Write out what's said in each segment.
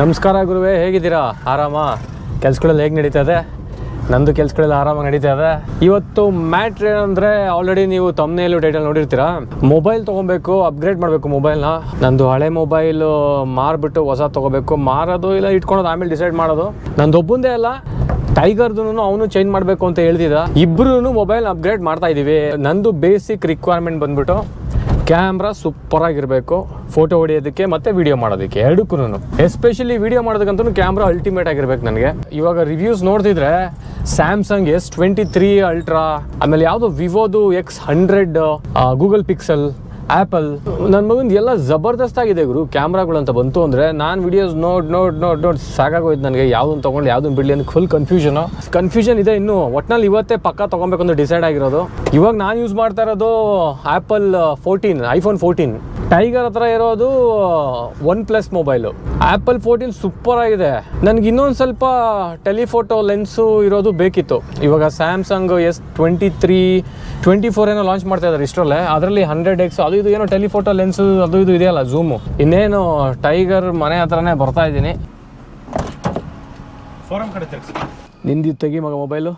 ನಮಸ್ಕಾರ ಗುರುವೆ, ಹೇಗಿದ್ದೀರಾ? ಆರಾಮ? ಕೆಲ್ಸಗಳಲ್ಲಿ ಹೇಗೆ ನಡೀತಾ ಇದೆ? ನಂದು ಕೆಲ್ಸಗಳೆಲ್ಲ ಆರಾಮಾಗಿ ನಡೀತಾ ಇದೆ. ಇವತ್ತು ಮ್ಯಾಟ್ರ್ ಏನಂದ್ರೆ ಆಲ್ರೆಡಿ ನೀವು ತಮ್ಮನೇಲು ಟೈಟಲ್ ನೋಡಿರ್ತೀರಾ? ಮೊಬೈಲ್ ತೊಗೊಬೇಕು ಅಪ್ಗ್ರೇಡ್ ಮಾಡಬೇಕು ಮೊಬೈಲ್ನ ನಂದು ಹಳೆ ಮೊಬೈಲು ಮಾರ್ಬಿಟ್ಟು ಹೊಸ ತೊಗೋಬೇಕು. ಮಾರೋದು ಇಲ್ಲ, ಇಟ್ಕೊಳೋದು, ಆಮೇಲೆ ಡಿಸೈಡ್ ಮಾಡೋದು. ನಂದು ಒಬ್ಬಂದೇ ಅಲ್ಲ ಟೈಗರ್ದು ಅವನು ಚೇಂಜ್ ಮಾಡಬೇಕು ಅಂತ ಹೇಳ್ತಿದ್ದ. ಇಬ್ರು ಮೊಬೈಲ್ ಅಪ್ಗ್ರೇಡ್ ಮಾಡ್ತಾ ಇದ್ದೀವಿ ನಂದು ಬೇಸಿಕ್ ರಿಕ್ವೈರ್ಮೆಂಟ್ ಬಂದ್ಬಿಟ್ಟು ಕ್ಯಾಮ್ರಾ ಸೂಪರ್ ಆಗಿರಬೇಕು ಫೋಟೋ ಹೊಡಿಯೋದಕ್ಕೆ ಮತ್ತೆ ವಿಡಿಯೋ ಮಾಡೋದಕ್ಕೆ ಎರಡಕ್ಕೂ ಎಸ್ಪೆಷಲಿ ವಿಡಿಯೋ ಮಾಡೋದಕ್ಕಂತೂ ಕ್ಯಾಮ್ರಾ ಅಲ್ಟಿಮೇಟ್ ಆಗಿರ್ಬೇಕು ನನಗೆ. ಇವಾಗ ರಿವ್ಯೂಸ್ ನೋಡ್ತಿದ್ರೆ Samsung S twenty three ultra ಆಮೇಲೆ ಯಾವುದು ವಿವೋದು X hundred Google Pixel Apple ನನ್ನ ಮಗಂದು ಎಲ್ಲ ಜಬರ್ದಸ್ತ್ ಆಗಿದೆ ಗುರು, ಕ್ಯಾಮ್ರಾಗಳು ಅಂತ ಬಂತು ಅಂದರೆ ನಾನು ವಿಡಿಯೋಸ್ ನೋಡಿ ನೋಡಿ, ನೋಡ್, ನೋಡಿ ಸಾಕಾಗೋಯ್ತು ನನಗೆ. ಯಾವ್ದನ್ನ ತೊಗೊಂಡು ಯಾವ್ದನ್ನ ಬಿಡಲಿ ಅಂತ ಫುಲ್ ಕನ್ಫ್ಯೂಷನು ಕನ್ಫ್ಯೂಷನ್ ಇದೆ ಇನ್ನು. ಒಟ್ನಲ್ಲಿ ಇವತ್ತೇ ಪಕ್ಕ ತೊಗೊಬೇಕು ಅಂತ ಡಿಸೈಡ್ ಆಗಿರೋದು. ಇವಾಗ ನಾನು ಯೂಸ್ ಮಾಡ್ತಾ ಇರೋದು Apple fourteen iPhone fourteen Tiger ಹತ್ರ ಇರೋದು OnePlus mobile. Apple fourteen super ಆಗಿದೆ. ನನಗೆ ಇನ್ನೊಂದು ಸ್ವಲ್ಪ ಟೆಲಿಫೋಟೋ ಲೆನ್ಸು ಇರೋದು ಬೇಕಿತ್ತು. ಇವಾಗ Samsung S twenty three twenty four ಏನೋ ಲಾಂಚ್ ಮಾಡ್ತಾ ಇದ್ದಾರೆ ಇಷ್ಟರಲ್ಲೇ. ಅದರಲ್ಲಿ ಹಂಡ್ರೆಡ್ ಎಕ್ಸ್ ಅದು ಇದು ಏನೋ ಟೆಲಿಫೋಟೋ ಲೆನ್ಸು ಅದು ಇದು ಇದೆಯಲ್ಲ ಝೂಮು. ಇನ್ನೇನು ಟೈಗರ್ ಮನೆ ಹತ್ರನೇ ಬರ್ತಾ ಇದ್ದೀನಿ. ನಿಂದು ತೆಗಿ ಮಗ mobile.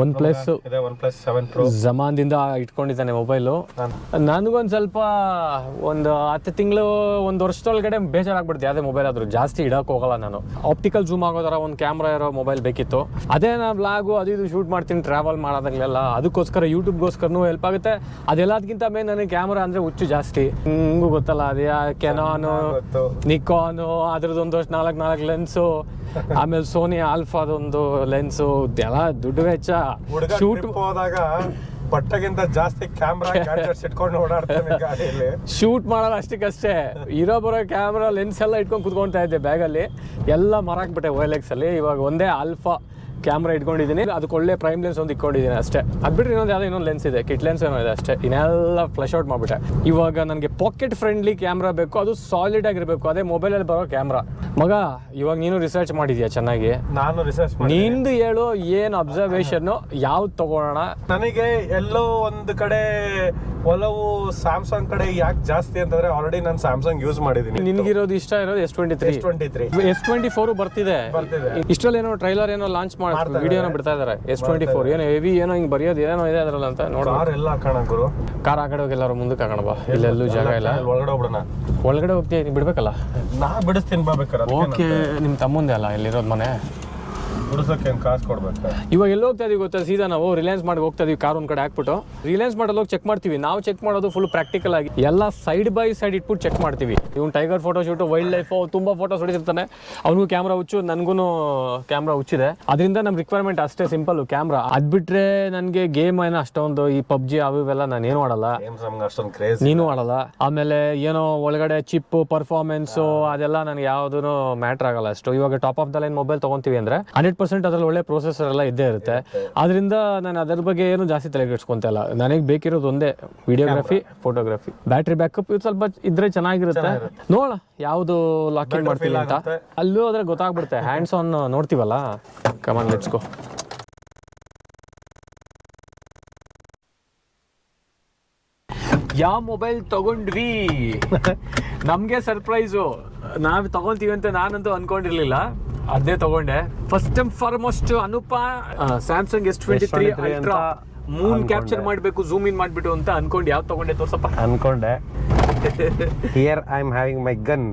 OnePlus OnePlus seven pro ಜಮಾನ್ದಿಂದ ಇಟ್ಕೊಂಡಿದ್ದಾನೆ ಮೊಬೈಲು ನನಗೊಂದು ಸ್ವಲ್ಪ ಒಂದು ಹತ್ತು ತಿಂಗಳು ಒಂದು ವರ್ಷದೊಳಗಡೆ ಬೇಜಾರಾಗ್ಬಿಡ್ತು. ಯಾವುದೇ ಮೊಬೈಲ್ ಆದರೂ ಜಾಸ್ತಿ ಇಡಕ್ಕೆ ಹೋಗಲ್ಲ ನಾನು. ಆಪ್ಟಿಕಲ್ ಜೂಮ್ ಆಗೋ ಥರ ಒಂದು ಕ್ಯಾಮ್ರಾ ಇರೋ ಮೊಬೈಲ್ ಬೇಕಿತ್ತು. ಅದೇ ನಾನು ಬ್ಲಾಗು ಅದು ಇದು ಶೂಟ್ ಮಾಡ್ತೀನಿ ಟ್ರಾವೆಲ್ ಮಾಡೋದಾಗಲೆಲ್ಲ ಅದಕ್ಕೋಸ್ಕರ ಯೂಟ್ಯೂಬ್ಗೋಸ್ಕರನೂ ಹೆಲ್ಪ್ ಆಗುತ್ತೆ. ಅದೆಲ್ಲದಕ್ಕಿಂತ ಮೇನ್ ನನಗೆ ಕ್ಯಾಮ್ರಾ ಅಂದರೆ ಹುಚ್ಚು ಜಾಸ್ತಿ. ಹಿಂಗೂ ಗೊತ್ತಲ್ಲ ಅದೇ ಕೆನಾನು ಅದ್ರದ್ದು ಒಂದು ಅದ್ರದ್ದೊಂದು ನಾಲ್ಕು ನಾಲ್ಕು ಲೆನ್ಸು ಆಮೇಲೆ ಸೋನಿ ಆಲ್ಫಾದೊಂದು ಲೆನ್ಸು ಎಲ್ಲ ದುಡ್ಡು ವೆಚ್ಚ. ಶೂಟ್ ಹೋದಾಗ ಪಟ್ಟಗಿಂತ ಜಾಸ್ತಿ ಕ್ಯಾಮ್ರಾ ಗ್ಯಾಡ್ಜೆಟ್ಸ್ ಇಟ್ಕೊಂಡು ಓಡಾಡ್ತೇನೆ ಗಾಡಿಯಲ್ಲಿ. ಶೂಟ್ ಮಾಡೋದು ಅಷ್ಟಕ್ಕಷ್ಟೇ. ಇರೋ ಬರೋ ಕ್ಯಾಮ್ರಾ ಲೆನ್ಸ್ ಎಲ್ಲ ಇಟ್ಕೊಂಡು ಕುತ್ಕೊಳ್ತಾ ಇದ್ದೆ ಬ್ಯಾಗಲ್ಲಿ ಎಲ್ಲ ಮರಾಕ್ಬಿಟ್ಟೆ ಓ ಎಲ್ ಅಲ್ಲಿ. ಇವಾಗ ಒಂದೇ ಆಲ್ಫಾ ಕ್ಯಾಮ್ರಾ ಇಟ್ಕೊಂಡಿದ್ದೀನಿ. ಅದಕ್ಕೆ ಒಳ್ಳೆ ಪ್ರೈಮ್ ಲೆನ್ಸ್ ಒಂದು ಇಟ್ಕೊಂಡಿದ್ದೀನಿ ಅಷ್ಟೇ. ಅದು ಬಿಟ್ಟರೆ ಇನ್ನೊಂದು ಯಾವುದೋ ಇನ್ನೊಂದು ಲೆನ್ಸ್ ಇದೆ ಕಿಟ್ ಲೆನ್ಸ್ ಏನೋ ಇದೆ ಅಷ್ಟೇ. ಇನ್ನೆಲ್ಲ ಫ್ಲಶ್ ಔಟ್ ಮಾಡಿಬಿಟ್ಟೆ. ಇವಾಗ ನನಗೆ ಪಾಕೆಟ್ ಫ್ರೆಂಡ್ಲಿ ಕ್ಯಾಮ್ರಾ ಬೇಕು ಅದು ಸಾಲಿಡ್ ಆಗಿರಬೇಕು. ಅದೇ ಮೊಬೈಲಲ್ಲಿ ಬರೋ ಕ್ಯಾಮ್ರಾ ಮಗ ಇವಾಗ ನೀನು ರಿಸರ್ಚ್ ಮಾಡಿದ್ಯಾ ಚೆನ್ನಾಗಿ? ನಾನು ರಿಸರ್ಚ್ ನಿಂದು ಹೇಳು ಏನು ಅಬ್ಸರ್ವೇಷನ್ ಯಾವ್ದು ತಗೊಳ್ಳೋಣ? ನನಗೆ ಎಲ್ಲೋ ಒಂದು ಕಡೆ ಒಲವು ಸ್ಯಾಮ್ಸಂಗ್ ಕಡೆ ಯಾಕೆ ಜಾಸ್ತಿ ಅಂತಂದ್ರೆ ಆಲ್ರೆಡಿ ನಾನು ಸ್ಯಾಮ್ಸಂಗ್ ಯೂಸ್ ಮಾಡಿದ್ದೀನಿ. ನಿನ್ಗಿರೋದು ಇಷ್ಟ ಇರೋದು S twenty three twenty three S twenty four ಬರ್ತಿದೆ. ಬರ್ತಿದೆ. ಇಷ್ಟರಲ್ಲಿ ಏನೋ ಟ್ರೈಲರ್ ಏನೋ ಲಾಂಚ್ ಮಾಡಿ. ವಿಡಿಯೋನ ಬಿಡ್ತಾ ಇದಾರೆ ಎಸ್ ಟ್ವೆಂಟಿ ಫೋರ್ ಏನೋ ಹೆವಿ ಏನೋ ಹಿಂಗ್ ಬರೆಯೋದು ಏನೋ ಇದೆ ಅದ್ರಲ್ಲಿ ಅಂತ ನೋಡ ಕಾರ್ ಎಲ್ಲ ಹಾಕೋಣ ಗುರು. ಕಾರ್ ಆ ಕಡೆ ಹೋಗಿ ಎಲ್ಲರೂ ಮುಂದಕ್ಕೆ ಹಾಕೋಣ ಬಾ. ಇಲ್ಲೆಲ್ಲೂ ಜಾಗ ಇಲ್ಲ. ಅಲ್ಲಿ ಒಳಗಡೆ ಹೋಗ್ಬಿಡೋಣ. ಒಳಗಡೆ ಹೋಗ್ತೀನಿ ನೀನ್ ಬಿಡ್ಬೇಕಲ್ಲ? ನಾ ಬಿಡಿಸ್ತೀನಿ ಬಾಬೇಕಾರೆ ಓಕೆ ನಿಮ್ಮ ತಮ್ಮಂದೆ ಅಲ್ಲ ಇಲ್ಲಿರೋದು ಮನೆ? ಬಿಡಿಸೋಕೆ ಏನು ಕಾಸು ಕೊಡ್ಬೇಕು? ಇವಾಗ ಎಲ್ಲಿ ಹೋಗ್ತಾ ಇದೀವಿ ಗೊತ್ತಾ? ಸೀದಾ ನಾವು ರಿಲಯನ್ಸ್ ಮಾಡಿ ಹೋಗ್ತಾ ಇದೀವಿ ಕಾರ್ ಒಂದ್ ಕಡೆ ಹಾಕ್ಬಿಟ್ಟು. ರಿಲಯನ್ಸ್ ಮಾಡಲ್ ಹೋಗಿ ಚೆಕ್ ಮಾಡ್ತೀವಿ. ನಾವು ಚೆಕ್ ಮಾಡೋದು ಫುಲ್ ಪ್ರಾಕ್ಟಿಕಲ್ ಆಗಿ. ಎಲ್ಲ ಸೈಡ್ ಬೈ ಸೈಡ್ ಇಟ್ಬಿಟ್ಟು ಚೆಕ್ ಮಾಡ್ತೀವಿ. ಇವ್ನು Tiger photo shoot wildlife ತುಂಬಾ ಫೋಟೋಸ್ ಹೊಡಿತಿರ್ತಾನೆ. ಅವನಿಗೂ ಕ್ಯಾಮ್ರಾ ಹುಚ್ಚು ನನಗೂ ಕ್ಯಾಮ್ರಾ ಹುಚ್ಚಿದೆ. ಅದರಿಂದ ನಮ್ಮ ರಿಕ್ವೈರ್ಮೆಂಟ್ ಅಷ್ಟೇ ಸಿಂಪಲ್ ಕ್ಯಾಮ್ರಾ ಅದ್ ಬಿಟ್ರೆ ನನಗೆ ಗೇಮ್ ಏನೋ ಅಷ್ಟೊಂದು ಈ ಪಬ್ಜಿ ಅವು ಇವೆಲ್ಲ ನಾನು ಏನು ಮಾಡಲ್ಲ ಅಷ್ಟೊಂದು ಕ್ರೇಜ್ ನೀನು ಮಾಡಲ್ಲ ಆಮೇಲೆ ಏನೋ ಒಳಗಡೆ ಚಿಪ್ ಪರ್ಫಾರ್ಮೆನ್ಸ್ ಅದೆಲ್ಲ ನನಗೆ ಯಾವ್ದು ಮ್ಯಾಟರ್ ಆಗಲ್ಲ ಅಷ್ಟು. ಇವಾಗ top of the line mobile ತಗೊಂತೀವಿ ಅಂದ್ರೆ ಹಂಡ್ರೆಡ್ ಪರ್ಸೆಂಟ್ ಅದ್ರಲ್ಲಿ ಒಳ್ಳೆ ಪ್ರೊಸೆಸರ್ ಎಲ್ಲ ಇದ್ದೇ ಇರುತ್ತೆ. ಅದರಿಂದ ನಾನು ಅದರ ಬಗ್ಗೆ ಏನು ಜಾಸ್ತಿ ತಲೆ ಕೆಡ್ಸ್ಕೊಂತ ಇಲ್ಲ. ನನಗೆ ಬೇಕಿರೋದು ಒಂದೇ ವಿಡಿಯೋಗ್ರಫಿ ಫೋಟೋಗ್ರಫಿ ಬ್ಯಾಟ್ರಿ ಬ್ಯಾಕಪ್ ಇದು ಸ್ವಲ್ಪ ಇದ್ರೆ ಚೆನ್ನಾಗಿರುತ್ತೆ. ನೋಡ ಯಾವುದು ಲಾಕಿಂಗ್ ಮಾಡ್ತಿಲ್ಲ ಅಂತ. ಅಲ್ಲೂ ಆದ್ರೆ ಗೊತ್ತಾಗ್ಬಿಡುತ್ತೆ. ಹ್ಯಾಂಡ್ಸ್ ಆನ್ ನೋಡ್ತೀವಲ್ಲ? ಕಮಾನ್ ಲೆಟ್ಸ್ ಗೋ ಯಾವ ಮೊಬೈಲ್ ತಗೊಂಡ್ವಿ ನಮಗೆ ಸರ್ಪ್ರೈಸು ನಾವು ತಗೊಳ್ತೀವಿ ಅಂತ ನಾನಂತೂ ಅನ್ಕೊಂಡಿರ್ಲಿಲ್ಲ. ಅದೇ ತಗೊಂಡೆ. ಫಸ್ಟ್ ಟೈಮ್ ಫಾರ್ಮೋಸ್ಟ್ ಅನುಪ Samsung S twenty three S23 ultra moon capture ಮಾಡಬೇಕು ಜೂಮ್ ಇನ್ ಮಾಡ್ಬಿಟ್ಟು ಅಂತ ಅನ್ಕೊಂಡು. ಯಾವ್ದು ತಗೊಂಡೆ ತೋರ್ಸಪ್ಪ. ಅನ್ಕೊಂಡೆ. Here I am having my gun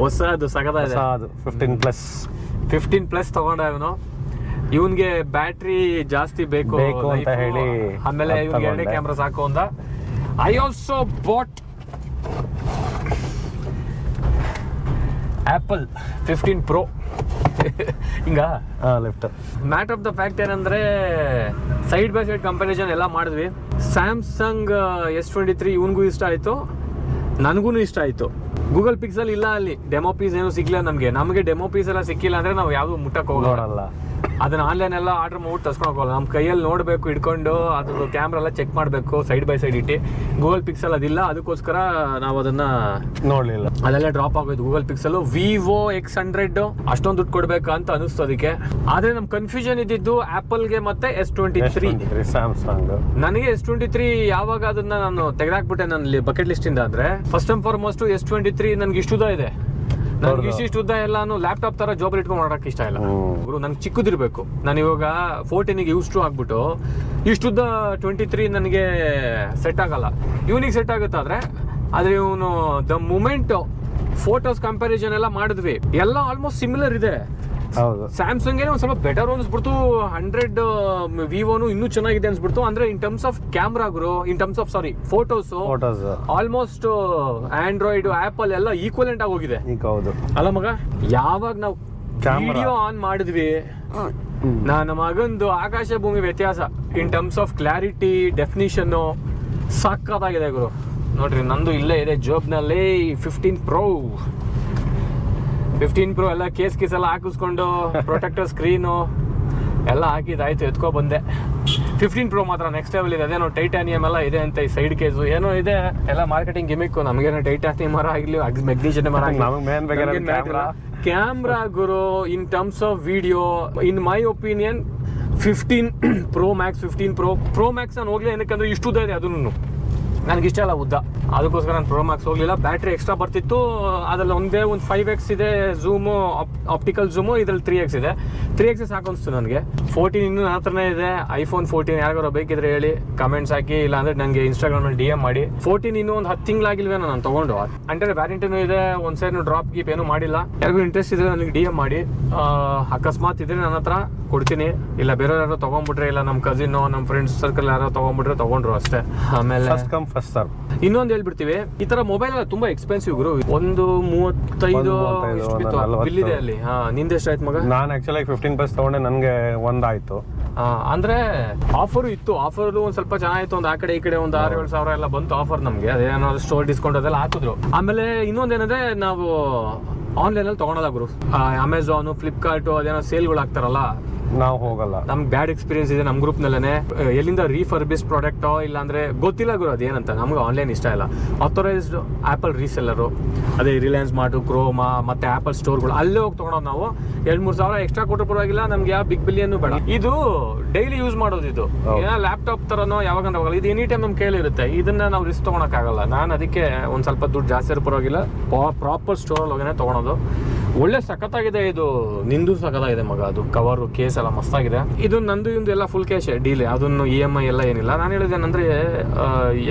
ಹೊಸದು ಸಗದ ಅದು ಫಿಫ್ಟೀನ್ ಪ್ಲಸ್ ಫಿಫ್ಟೀನ್ ಪ್ಲಸ್ ತಗೊಂಡ ಇವನು. ಇವನ್ಗೆ ಬ್ಯಾಟ್ರಿ ಜಾಸ್ತಿ ಬೇಕು ಬೇಕು ಅಂತ ಹೇಳಿ ಆಮೇಲೆ ಇವ್ನಿಗೆ ಎರಡೇ ಕ್ಯಾಮ್ರಾ ಸಾಕು ಅಂದ. I also bought Apple fifteen Pro ಹಿಂಗ? Left matter of the fact ಏನಂದ್ರೆ ಸೈಡ್ ಬೈ ಸೈಡ್ ಕಂಪ್ಯಾರಿಸನ್ ಎಲ್ಲ ಮಾಡಿದ್ವಿ. ಸ್ಯಾಮ್ಸಂಗ್ ಎಸ್ ಟ್ವೆಂಟಿ ತ್ರೀ ಇವನ್ಗೂ ಇಷ್ಟ ಆಯಿತು. ನನಗೂ ಇಷ್ಟ ಆಯಿತು. ಗೂಗಲ್ ಪಿಕ್ಸಲ್ ಇಲ್ಲ ಅಲ್ಲಿ. ಡೆಮೋ ಪೀಸ್ ಏನು ಸಿಗ್ಲಿಲ್ಲ ನಮಗೆ. ನಮಗೆ ಡೆಮೋ ಪೀಸ್ ಎಲ್ಲ ಸಿಕ್ಕಿಲ್ಲ ಅಂದ್ರೆ ನಾವು ಯಾವುದು ಮುಟ್ಟಕ್ಕೆ ಹೋಗೋಣ ಅದನ್ನ ಆನ್ಲೈನ್ ಎಲ್ಲ ಆರ್ಡರ್ ಮಾಡಿ ತರ್ಸ್ಕೊಂಡು ಹೋಗಲ್ಲ ನಮ್ಮ ಕೈಯಲ್ಲಿ ನೋಡಬೇಕು ಇಟ್ಕೊಂಡು ಅದು ಕ್ಯಾಮ್ರಾ ಎಲ್ಲ ಚೆಕ್ ಮಾಡಬೇಕು ಸೈಡ್ ಬೈ ಸೈಡ್ ಇಟ್ಟು. ಗೂಗಲ್ ಪಿಕ್ಸೆಲ್ ಅದಿಲ್ಲ ಅದಕ್ಕೋಸ್ಕರ ನಾವು ಅದನ್ನ ನೋಡಲಿಲ್ಲ. ಅದೆಲ್ಲ ಡ್ರಾಪ್ ಆಗೋಯ್ತು Google Pixel Vivo X hundred ಅಷ್ಟೊಂದು ದುಡ್ಡು ಕೊಡ್ಬೇಕಾ ಅಂತ ಅನಿಸ್ತು ಅದಕ್ಕೆ. ಆದ್ರೆ ನಮ್ ಕನ್ಫ್ಯೂಷನ್ ಇದ್ದಿದ್ದು ಆಪಲ್ಗೆ ಮತ್ತೆ ಎಸ್ ಟ್ವೆಂಟಿ ತ್ರೀ ಸ್ಯಾಮ್ಸಂಗ್ ನನಗೆ ಎಸ್ ಟ್ವೆಂಟಿ ತ್ರೀ ಯಾವಾಗ ಅದನ್ನ ನಾನು ತೆಗೆದಾಕ್ಬಿಟ್ಟೆ ನನ್ನ ಬಕೆಟ್ ಲಿಸ್ಟ್ ಇಂದ ಅಂದ್ರೆ first and foremost S twenty three ನನ್ಗೆ ಇಷ್ಟುದ ಇದೆ. ನನಗೆ ಇಷ್ಟಿಷ್ಟು ಉದ್ದ ಎಲ್ಲಾನು ಲ್ಯಾಪ್ಟಾಪ್ ತರ ಜಾಬ್ ಇಟ್ಕೊಂಡು ಮಾಡಕ್ ಇಷ್ಟ ಇಲ್ಲ. ಗುರು ನಂಗೆ ಚಿಕ್ಕದಿರ್ಬೇಕು. ನಾನು ಇವಾಗ ಫೋರ್ಟೀನಿಗೆ ಯೂಸ್ ಟು ಆಗ್ಬಿಟ್ಟು ಇಷ್ಟುದ್ದ ಟ್ವೆಂಟಿ ತ್ರೀ ನನಗೆ ಸೆಟ್ ಆಗಲ್ಲ. ಇವನಿಗೆ ಸೆಟ್ ಆಗುತ್ತಾದ್ರೆ ಆದ್ರೆ ಇವನು ದ ಮೂಮೆಂಟ್ ಫೋಟೋಸ್ ಕಂಪ್ಯಾರಿಸನ್ ಎಲ್ಲ ಮಾಡಿದ್ವಿ. ಎಲ್ಲ ಆಲ್ಮೋಸ್ಟ್ ಸಿಮಿಲರ್ ಇದೆ. ಹೌದು. ಸ್ಯಾಮ್ಸಂಗ್ ಏನೋ ಒಂದು ಸ್ವಲ್ಪ ಬೆಟರ್ ಅನ್ಸ್ಬಿಡ್ತು. ಹಂಡ್ರೆಡ್ ವಿವೋನು ಇನ್ನೂ ಚೆನ್ನಾಗಿದೆ ಅನ್ಸ್ಬಿಡ್ತು. ಅಂದ್ರೆ in terms of camera Guru in terms of sorry photos photos almost Android Apple ಎಲ್ಲ ಈಕ್ವಲೆಂಟ್ ಆಗೋಗಿದೆ ಈಗ ಹೌದು. ಅಲ್ಲ ಮಗ ಯಾವಾಗ ನಾವು. ವಿಡಿಯೋ ಆನ್ ಮಾಡಿದ್ವಿ ನನ್ನ ಮಗಂದು ಆಕಾಶ ಭೂಮಿ ವ್ಯತ್ಯಾಸ. In terms of clarity definition ಸಕ್ಕತ್ತಾಗಿದೆ ಗುರು. ನೋಡ್ರಿ ನಂದು ಇಲ್ಲೇ ಇದೆ ಜೋಬ್ನಲ್ಲಿ ಫಿಫ್ಟೀನ್ ಪ್ರೋ ಫಿಫ್ಟೀನ್ ಪ್ರೋ ಎಲ್ಲ ಕೇಸ್ ಕೇಸ್ ಎಲ್ಲ ಹಾಕಿಸ್ಕೊಂಡು ಪ್ರೊಟೆಕ್ಟರ್ ಸ್ಕ್ರೀನು ಎಲ್ಲ ಹಾಕಿದಾಯ್ತು ಎತ್ಕೊ ಬಂದೆ. ಫಿಫ್ಟೀನ್ ಪ್ರೋ ಮಾತ್ರ ನೆಕ್ಸ್ಟ್ ಲೆವೆಲ್ ಇದೆ. ಅದೇನೋ ಟೈಟಾನಿಯಮ್ ಎಲ್ಲ ಇದೆ ಅಂತ ಈ ಸೈಡ್ ಕೇಸು ಏನೋ ಇದೆ ಎಲ್ಲ ಮಾರ್ಕೆಟಿಂಗ್ ಗಿಮಿಕ್ಕು ನಮಗೇನೋ ಟೈಟಾನಿಯಂ ಮರ ಆಗಲಿ ಮೆಗ್ನೀಷಿಯನ್ ಮರ. Camera Guru in terms of video in my opinion fifteen pro max fifteen pro pro max ನಾನು ಹೋಗ್ಲಿ ಏನಕ್ಕಂದ್ರೆ ಇಷ್ಟು ಉದ್ದ ಇದೆ ಅದನ್ನು. ನನಗೆ ಇಷ್ಟ ಇಲ್ಲ ಉದ್ದ. ಅದಕ್ಕೋಸ್ಕರ ನಾನು ಪ್ರೋ ಮ್ಯಾಕ್ಸ್ ಹೋಗಲಿಲ್ಲ. ಬ್ಯಾಟ್ರಿ ಎಕ್ಸ್ಟ್ರಾ ಬರ್ತಿತ್ತು. ಅದರಲ್ಲಿ ಒಂದೇ ಒಂದು ಫೈವ್ ಎಕ್ಸ್ ಇದೆ ಝೂಮು ಆಪ್ಟಿಕಲ್ ಝೂಮು ಇದರಲ್ಲಿ ತ್ರೀ ಎಕ್ಸ್ ಇದೆ. ತ್ರೀ ಎಕ್ಸ್ ಸಾಕು ನನಗೆ. ಫೋರ್ಟೀನ್ ಇನ್ನೂ ನನ್ನ ಹತ್ರನೇ ಇದೆ. ಐಫೋನ್ ಫೋರ್ಟೀನ್ ಯಾರಿಗಾರು ಬೇಕಿದ್ರೆ ಹೇಳಿ ಕಮೆಂಟ್ಸ್ ಹಾಕಿ ಇಲ್ಲ ನನಗೆ ಇನ್ಸ್ಟಾಗ್ರಾಮಲ್ಲಿ ಡಿ ಎಂ ಮಾಡಿ. ಫೋರ್ಟೀನ್ ಇನ್ನೂ ಒಂದು ಹತ್ತು ತಿಂಗಳಾಗಿಲ್ವೇ ನಾನು ತೊಗೊಂಡು. ಅಂದ್ರೆ ವ್ಯಾರಂಟಿನೂ ಇದೆ. ಒಂದು ಸೈಡ್ ಡ್ರಾಪ್ ಗೀಪ್ ಏನೂ ಮಾಡಿಲ್ಲ. ಯಾರಿಗೂ ಇಂಟ್ರೆಸ್ಟ್ ಇದ್ರೆ ನನಗೆ ಡಿ ಎಂ ಮಾಡಿ. ಅಕಸ್ಮಾತ್ ಇದ್ರೆ ನನ್ನ ಹತ್ರ ಕೊಡ್ತೀನಿ. ಇಲ್ಲ ಬೇರೆ ಯಾರು ತೊಗೊಂಡ್ಬಿಟ್ರೆ ಇಲ್ಲ ನಮ್ಮ ಕಸಿನ್ ನಮ್ಮ ಫ್ರೆಂಡ್ಸ್ ಸರ್ಕಲ್ ಯಾರೋ ತೊಗೊಂಡ್ಬಿಟ್ರೆ ತೊಗೊಂಡ್ರು ಅಷ್ಟೇ. ಆಮೇಲೆ ಫಸ್ಟ್ ಸರ್ವ್ ಇನ್ನೊಂದು ಹೇಳ್ಬಿಡ್ತೀವಿ ಈ ತರ ಮೊಬೈಲ್ ಎಲ್ಲ ತುಂಬಾ ಎಕ್ಸ್ಪೆನ್ಸಿವ್ ಗುರು. ಒಂದು ಮೂವತ್ತೈದು ಬಿತ್ತು. ಬಿಲ್ ಇದೆ ಅಲ್ಲಿ. ಹಾ ನಿಂದೆಷ್ಟಾಯ್ತು ಮಗ? ನಾನು ಆಕ್ಚುಲಿ ಫಿಫ್ಟೀನ್ ಪ್ಲಸ್ ತಗೊಂಡೆ ನನಗೆ ಒಂದಾಯ್ತು ಆ, ಅಂದ್ರೆ ಆಫರ್ ಇತ್ತು. ಆಫರ್ ಒಂದ್ ಸ್ವಲ್ಪ ಚೆನ್ನಾಗಿತ್ತು. ಒಂದು ಆ ಕಡೆ ಈ ಕಡೆ ಒಂದು ಆರು ಏಳು ಸಾವಿರ ಎಲ್ಲ ಬಂತು ಆಫರ್ ನಮ್ಗೆ. ಅದೇನೋ ಸ್ಟೋರ್ ಡಿಸ್ಕೌಂಟ್ ಅದೆಲ್ಲ ಹಾಕಿದ್ರು. ಆಮೇಲೆ ಇನ್ನೊಂದೇನಂದ್ರೆ ನಾವು ಆನ್ಲೈನ್ ಅಲ್ಲಿ ತಗೊಳಲ್ಲ ಗುರು? ಅಮೆಝಾನು ಫ್ಲಿಪ್ಕಾರ್ಟ್ ಅದೇನೋ ಸೇಲ್ಗಳು ಆಗ್ತಾರಲ್ಲ ನಾವು ಹೋಗಲ್ಲ. ನಮ್ಗೆ ಬ್ಯಾಡ್ ಎಕ್ಸ್ಪೀರಿಯನ್ಸ್ ಇದೆ ನಮ್ಮ ಗ್ರೂಪ್ನಲ್ಲೇ ಎಲ್ಲಿಂದ ರೀಫರ್ಬಿಸ್ ಪ್ರಾಡಕ್ಟೋ ಇಲ್ಲ ಅಂದ್ರೆ ಗೊತ್ತಿಲ್ಲ ಗುರು ಅದೇನಂತ. ನಮ್ಗೆ ಆನ್ಲೈನ್ ಇಷ್ಟ ಇಲ್ಲ. ಅಥರೈಸ್ಡ್ ಆಪಲ್ ರೀಸೆಲ್ಲರು ಅದೇ ರಿಲಯನ್ಸ್ ಮಾರ್ಟು ಕ್ರೋಮಾ ಮತ್ತೆ ಆಪಲ್ ಸ್ಟೋರ್ಗಳು ಅಲ್ಲೇ ಹೋಗಿ ತೊಗೊಳೋದು ನಾವು ಎರಡ್ ಮೂರು ಸಾವಿರ ಎಕ್ಸ್ಟ್ರಾ ಕೊಟ್ಟರು ಪರವಾಗಿಲ್ಲ ನಮ್ಗೆ ಯಾವ ಬಿಗ್ ಬಿಲಿಯನ್ ಬೇಡ. ಇದು ಡೈಲಿ ಯೂಸ್ ಮಾಡೋದು ಇದು. ಏನೋ ಲ್ಯಾಪ್ಟಾಪ್ ಥರನೋ ಯಾವಾಗ ಹೋಗಲ್ಲ ಇದು ಎನಿ ಟೈಮ್ ನಮ್ಮ ಕೇಳಿರುತ್ತೆ ಇದನ್ನ ನಾವು ರಿಸ್ಕ್ ತೊಗೊಳಕ್ಕಾಗಲ್ಲ ನಾನು ಅದಕ್ಕೆ ಒಂದು ಸ್ವಲ್ಪ ದುಡ್ಡು ಜಾಸ್ತಿ ಇರೋ ಪರವಾಗಿಲ್ಲ. ಪ್ರಾಪರ್ ಸ್ಟೋರಲ್ಲಿ ಹೋಗಿನೇ ತೊಗೊಳೋದು. ಒಳ್ಳೆ ಸಖತ್ತಾಗಿದೆ ಇದು. ನಿಂದು ಸಖತ್ತಾಗಿದೆ ಮಗ. ಅದು ಕವರು ಕೇಸ್ ಎಲ್ಲ ಮಸ್ತಾಗಿದೆ. ಇದು ನಂದು, ಇಂದು ಎಲ್ಲ ಫುಲ್ ಕ್ಯಾಶ್ ಡೀಲ್. ಅದನ್ನು ಇ ಎಂ ಐ ಎಲ್ಲ ಏನಿಲ್ಲ. ನಾನು ಹೇಳಿದ್ದೇನೆಂದ್ರೆ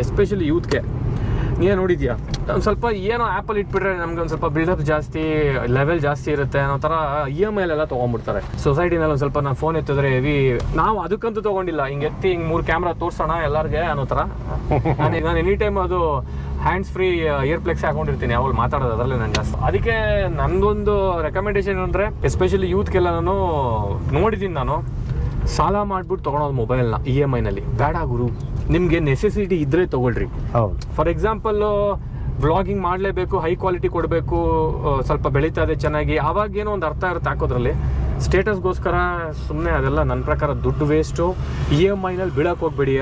ಎಸ್ಪೆಷಲಿ ಯೂತ್ಗೆ ನೀನು ನೋಡಿದ್ಯಾ? ಒಂದು ಸ್ವಲ್ಪ ಏನೋ ಆ್ಯಪಲ್ ಇಟ್ಬಿಟ್ರೆ ನಮ್ಗೆ ಒಂದು ಸ್ವಲ್ಪ ಬಿಲ್ಡಪ್ ಜಾಸ್ತಿ ಲೆವೆಲ್ ಜಾಸ್ತಿ ಇರುತ್ತೆ ಅನ್ನೋ ಥರ ಇ ಎಂ ಐಲೆಲ್ಲ ತೊಗೊಂಡ್ಬಿಡ್ತಾರೆ. ಸೊಸೈಟಿನಲ್ಲಿ ಒಂದು ಸ್ವಲ್ಪ ನಾನು ಫೋನ್ ಎತ್ತಿದ್ರೆ ಹೆವಿ ನಾವು ಅದಕ್ಕಂತೂ ತೊಗೊಂಡಿಲ್ಲ. ಹಿಂಗೆ ಎತ್ತಿ ಹಿಂಗೆ ಮೂರು ಕ್ಯಾಮ್ರಾ ತೋರಿಸೋಣ ಎಲ್ಲರಿಗೆ ಅನ್ನೋ ಥರ ನಾನು ನಾನು ಎನಿ ಟೈಮ್ ಅದು ಹ್ಯಾಂಡ್ಸ್ ಫ್ರೀ ಇಯರ್ ಪ್ಲೆಕ್ಸ್ ಹಾಕೊಂಡಿರ್ತೀನಿ. ಅವಳು ಮಾತಾಡೋದು ಅದರಲ್ಲೇ ನಾನು ಜಾಸ್ತಿ. ಅದಕ್ಕೆ ನಂದೊಂದು ರೆಕಮೆಂಡೇಶನ್ ಅಂದರೆ ಎಸ್ಪೆಷಲಿ ಯೂತ್ಗೆಲ್ಲ ನಾನು ನೋಡಿದ್ದೀನಿ ನಾನು. ಸಾಲ ಮಾಡ್ಬಿಟ್ಟು ತೊಗೊಳೋದು ಮೊಬೈಲ್ನ ಇ ಎಂ ಐನಲ್ಲಿ ಬೇಡ ಗುರು. ನಿಮಗೆ ನೆಸೆಸಿಟಿ ಇದ್ರೆ ತಗೊಳ್ರಿ. ಹೌದು. ಫಾರ್ ಎಕ್ಸಾಂಪಲ್ ವ್ಲಾಗಿಂಗ್ ಮಾಡಲೇಬೇಕು ಹೈ ಕ್ವಾಲಿಟಿ ಕೊಡಬೇಕು ಸ್ವಲ್ಪ ಬೆಳೀತಾ ಇದೆ ಚೆನ್ನಾಗಿ. ಆವಾಗ ಏನೋ ಒಂದು ಅರ್ಥ ಇರುತ್ತೆ ಹಾಕೋದ್ರಲ್ಲಿ. ಸ್ಟೇಟಸ್ಗೋಸ್ಕರ ಸುಮ್ಮನೆ ಅದೆಲ್ಲ ನನ್ನ ಪ್ರಕಾರ ದುಡ್ಡು ವೇಸ್ಟು ಇ ಎಂ ಐನಲ್ಲಿ ಬೀಳಕ್ಕೆ ಹೋಗ್ಬೇಡಿ.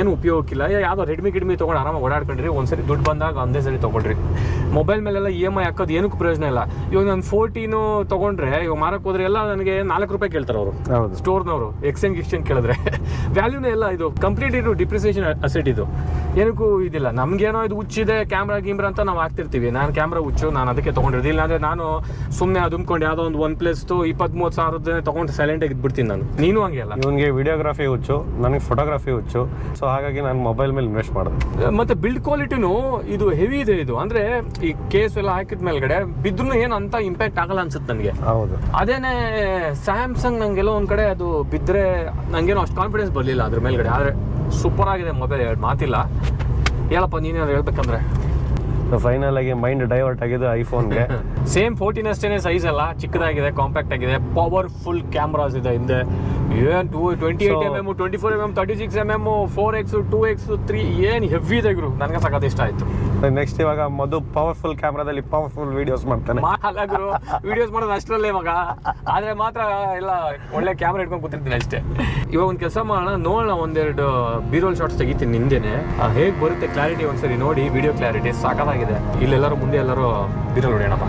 ಏನು ಉಪಯೋಗಕ್ಕಿಲ್ಲ. ಯಾವುದೋ ರೆಡ್ಮಿ ಗಿಡ್ಮಿ ತೊಗೊಂಡು ಆರಾಮಾಗಿ ಓಡಾಡ್ಕೊಂಡ್ರಿ. ಒಂದ್ಸರಿ ದುಡ್ಡು ಬಂದಾಗ ಒಂದೇ ಸರಿ ತೊಗೊಳ್ರಿ. ಮೊಬೈಲ್ ಮೇಲೆಲ್ಲ ಇ ಎಂ ಐ ಹಾಕೋದು ಏನಕ್ಕೂ ಪ್ರಯೋಜನ ಇಲ್ಲ. ಇವಾಗ ನಾನು ಫೋರ್ಟೀನು ತೊಗೊಂಡ್ರೆ ಇವಾಗ ಮಾರಕ್ಕೆ ಹೋದ್ರೆ ಎಲ್ಲ ನನಗೆ ನಾಲ್ಕು ರೂಪಾಯಿ ಕೇಳ್ತಾರೆ ಅವರು. ಸ್ಟೋರ್ನವರು ಎಕ್ಸ್ಚೇಂಜ್ ಎಕ್ಸ್ಚೇಂಜ್ ಕೇಳಿದ್ರೆ. ವ್ಯಾಲ್ಯೂನೇ ಇಲ್ಲ ಇದು. ಕಂಪ್ಲೀಟ್ ಇದು ಡಿಪ್ರಿಸಿಯೇಷನ್ ಅಸೆಟ್ ಇದು. ಏನಕ್ಕೂ ಇದಿಲ್ಲ. ನಮಗೇನೋ ಇದು ಹುಚ್ಚಿದೆ ಕ್ಯಾಮ್ರಾ ಗೀಮ್ರಾ ಅಂತ ನಾವು ಹಾಕ್ತಿರ್ತೀವಿ. ನಾನು ಕ್ಯಾಮ್ರಾ ಹುಚ್ಚು ನಾನು ಅದಕ್ಕೆ ತೊಗೊಂಡಿರೋದು. ಇಲ್ಲ ಅಂದ್ರೆ ನಾನು ಸುಮ್ಮನೆ ಅದುಮ್ಕೊಂಡು ಯಾವುದೋ ಒಂದು ಒನ್ ಪ್ಲಸ್ ಇಪ್ಪತ್ತ್ ಮೂವತ್ತು ಸಾವಿರದ ತೊಗೊಂಡು ಸೈಲೆಂಟಾಗಿ ಇದ್ಬಿಡ್ತೀನಿ ನಾನು. ನೀನು ಹಂಗೆ ಅಲ್ಲ? ಇವನಿಗೆ ವಿಡಿಯೋಗ್ರಾಫಿ ಹುಚ್ಚು ನನಗೆ ಫೋಟೋಗ್ರಾಫಿ ಹುಚ್ಚು. ಸೊ ಹಾಗಾಗಿ ನಾನು ಮೊಬೈಲ್ ಮೇಲೆ ಇನ್ವೆಸ್ಟ್ ಮಾಡಿದೆ. ಮತ್ತೆ ಬಿಲ್ಡ್ ಕ್ವಾಲಿಟಿನೂ ಇದು ಹೆವಿ ಇದೆ ಇದು. ಅಂದ್ರೆ ಈ ಕೇಸ್ ಎಲ್ಲ ಹಾಕಿದ ಮೇಲ್ಗಡೆ ಬಿದ್ರು ಏನು ಅಂತ ಇಂಪ್ಯಾಕ್ಟ್ ಆಗಲ್ಲ ಅನ್ಸುತ್ತೆ ನನಗೆ. ಹೌದು. ಅದೇನೆ ಸ್ಯಾಮ್ಸಂಗ್ ನಂಗೆಲ್ಲೋ ಒಂದ್ ಕಡೆ ಅದು ಬಿದ್ದರೆ ನಂಗೇನೋ ಅಷ್ಟು ಕಾನ್ಫಿಡೆನ್ಸ್ ಬರಲಿಲ್ಲ ಅದ್ರ ಮೇಲ್ಗಡೆ. ಆದರೆ ಸೂಪರ್ ಆಗಿದೆ ಮೊಬೈಲ್ ಎರಡು ಮಾತಿಲ್ಲ. ಹೇಳಪ್ಪ ನೀನೇನು ಹೇಳ್ಬೇಕಂದ್ರೆ? ಫೈನಲ್ ಆಗಿ ಮೈಂಡ್ ಡೈವರ್ಟ್ ಆಗಿದೆ ಐಫೋನ್ಗೆ ಸೇಮ್ ಫೋರ್ಟೀನ್ ಅಷ್ಟೇನೆ ಸೈಜ್ ಅಲ್ಲ ಚಿಕ್ಕದಾಗಿದೆ ಕಾಂಪ್ಯಾಕ್ಟ್ ಆಗಿದೆ ಪವರ್ಫುಲ್ ಕ್ಯಾಮ್ರಾಸ್ ಇದೆ ಹಿಂದೆ. ಏನ್ two twenty eight M M twenty four M M thirty six M M four X two X three ಏನು ಹೆವಿ ಇದೆ ಗುರು. ನನಗೆ ಸಖತ್ ಇಷ್ಟ ಆಯ್ತು. ನೆಕ್ಸ್ಟ್ ಇವಾಗ ಮಧು ಪವರ್ಫುಲ್ ಕ್ಯಾಮ್ರಾದಲ್ಲಿ ಪವರ್ಫುಲ್ ವಿಡಿಯೋಸ್ ಮಾಡ್ತಾನೆ. ಗುರು ವಿಡಿಯೋಸ್ ಮಾಡೋದು ಅಷ್ಟರಲ್ಲೇ ಮಗ ಆದ್ರೆ ಮಾತ್ರ ಎಲ್ಲ ಒಳ್ಳೆ ಕ್ಯಾಮ್ರಾ ಇಟ್ಕೊಂಡು ಕೂತಿರ್ತೀನಿ ಅಷ್ಟೇ. ಇವಾಗ ಒಂದು ಕೆಲಸ ಮಾಡೋಣ ನೋಡೋಣ ಒಂದೆರಡು ಬೀರೋಲ್ ಶಾರ್ಟ್ಸ್ ತೆಗಿತೀನಿ ನಿಂದೇನೆ. ಹೇಗೆ ಬರುತ್ತೆ ಕ್ಲಾರಿಟಿ ಒಂದ್ಸರಿ ನೋಡಿ ವಿಡಿಯೋ ಕ್ಲಾರಿಟಿ ಸಾಕಾಗಿದೆ. ಇಲ್ಲೆಲ್ಲರೂ ಮುಂದೆ ಎಲ್ಲರೂ ಬೀರೋಲ್ ಹೊಡೆಯೋಣಪ್ಪ.